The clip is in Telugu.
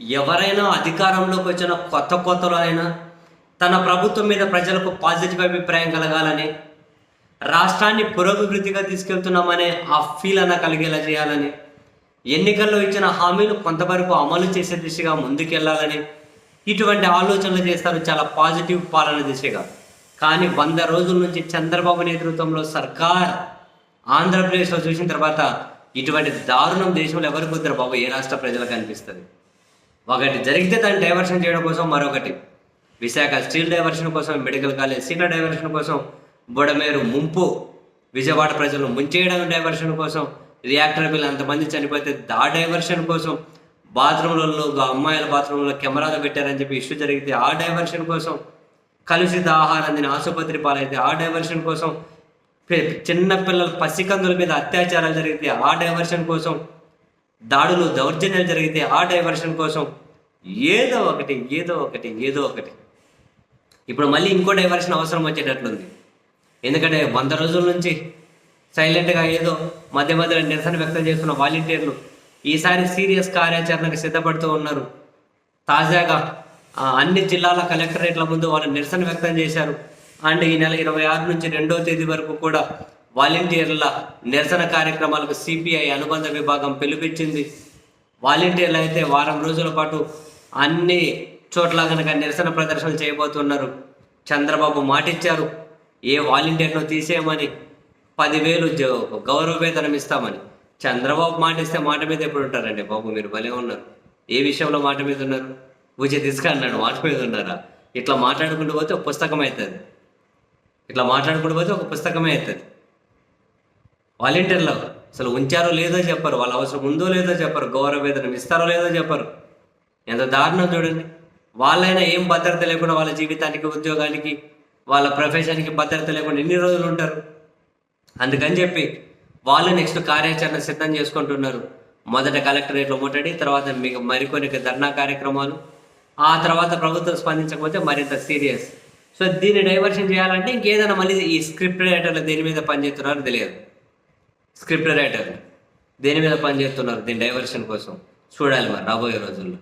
ఎవరైనా అధికారంలోకి వచ్చిన కొత్త కొత్తలో అయినా తన ప్రభుత్వం మీద ప్రజలకు పాజిటివ్ అభిప్రాయం కలగాలని రాష్ట్రాన్ని పురోభివృద్ధిగా తీసుకెళ్తున్నామనే ఆ ఫీల్ అన్న కలిగేలా చేయాలని ఎన్నికల్లో ఇచ్చిన హామీలు కొంతవరకు అమలు చేసే దిశగా ముందుకెళ్ళాలని ఇటువంటి ఆలోచనలు చేస్తారు చాలా పాజిటివ్ పాలన దిశగా. కానీ వంద రోజుల నుంచి చంద్రబాబు నేతృత్వంలో సర్కార్ ఆంధ్రప్రదేశ్లో చూసిన తర్వాత ఇటువంటి దారుణం దేశంలో ఎవరికి వద్దరు బాబు? ఏ రాష్ట్ర ప్రజలకు అనిపిస్తుంది? ఒకటి జరిగితే దాన్ని డైవర్షన్ చేయడం కోసం మరొకటి. విశాఖ స్టీల్ డైవర్షన్ కోసం మెడికల్ కాలేజ్ సీట్ల డైవర్షన్ కోసం బుడమేరు ముంపు విజయవాడ ప్రజలు ముంచేయడం డైవర్షన్ కోసం రియాక్టర్ బిల్ అంతమంది చనిపోతే దా డైవర్షన్ కోసం బాత్రూంలలో అమ్మాయిల బాత్రూంలో కెమెరాలు పెట్టారని చెప్పి ఇష్యూ జరిగితే ఆ డైవర్షన్ కోసం కలుషిత ఆహారం అందిన ఆసుపత్రి పాలైతే ఆ డైవర్షన్ కోసం చిన్నపిల్లల పసికందుల మీద అత్యాచారాలు జరిగితే ఆ డైవర్షన్ కోసం దాడులు దౌర్జన్యాలు జరిగితే ఆ డైవర్షన్ కోసం ఏదో ఒకటి ఏదో ఒకటి ఏదో ఒకటి. ఇప్పుడు మళ్ళీ ఇంకో డైవర్షన్ అవసరం వచ్చేటట్లుంది. ఎందుకంటే వంద రోజుల నుంచి సైలెంట్గా ఏదో మధ్య మధ్యలో నిరసన వ్యక్తం చేస్తున్న వాలంటీర్లు ఈసారి సీరియస్ కార్యాచరణకు సిద్ధపడుతూ ఉన్నారు. తాజాగా అన్ని జిల్లాల కలెక్టరేట్ల ముందు వాళ్ళు నిరసన వ్యక్తం చేశారు. అండ్ ఈ నెల ఇరవై ఆరు నుంచి రెండో తేదీ వరకు కూడా వాలంటీర్ల నిరసన కార్యక్రమాలకు సిపిఐ అనుబంధ విభాగం పిలుపిచ్చింది వాలంటీర్లు అయితే వారం రోజుల పాటు అన్ని చోట్ల కనుక నిరసన ప్రదర్శనలు చేయబోతున్నారు. చంద్రబాబు మాటిచ్చారు ఏ వాలంటీర్ను తీసేయమని. పదివేలు గౌరవ వేతనం ఇస్తామని. చంద్రబాబు మాట ఇస్తే మాట మీద ఎప్పుడు ఉంటారండి బాబు? మీరు భలే ఉన్నారు. ఏ విషయంలో మాట మీద ఉన్నారు? ఉచిత ఇసుక అన్నాడు మాట మీద ఉన్నారా? ఇట్లా మాట్లాడుకుంటూ పోతే ఒక పుస్తకం అవుతుంది ఇట్లా మాట్లాడుకుంటూ పోతే ఒక పుస్తకమే అవుతుంది వాలంటీర్లు అసలు ఉంచారో లేదో చెప్పరు వాళ్ళ అవసరం ఉందో లేదో చెప్పరు గౌరవ వేతనం ఇస్తారో లేదో చెప్పరు. ఎంత దారుణం చూడండి. వాళ్ళైనా ఏం భద్రత లేకుండా వాళ్ళ జీవితానికి ఉద్యోగానికి వాళ్ళ ప్రొఫెషన్కి భద్రత లేకుండా ఎన్ని రోజులు ఉంటారు? అందుకని చెప్పి వాళ్ళు నెక్స్ట్ కార్యాచరణ సిద్ధం చేసుకుంటున్నారు. మొదట కలెక్టరేట్లో ముట్టడి తర్వాత మీకు మరికొన్ని ధర్నా కార్యక్రమాలు ఆ తర్వాత ప్రభుత్వం స్పందించకపోతే మరింత సీరియస్. సో దీన్ని డైవర్షన్ చేయాలంటే ఇంకేదైనా మళ్ళీ ఈ స్క్రిప్ట్ రైటర్లు దేని మీద పనిచేస్తున్నారో తెలియదు. స్క్రిప్ట్ రైటర్ దేని మీద పనిచేస్తున్నారు? దీని డైవర్షన్ కోసం చూడాలి మరి రాబోయే రోజుల్లో.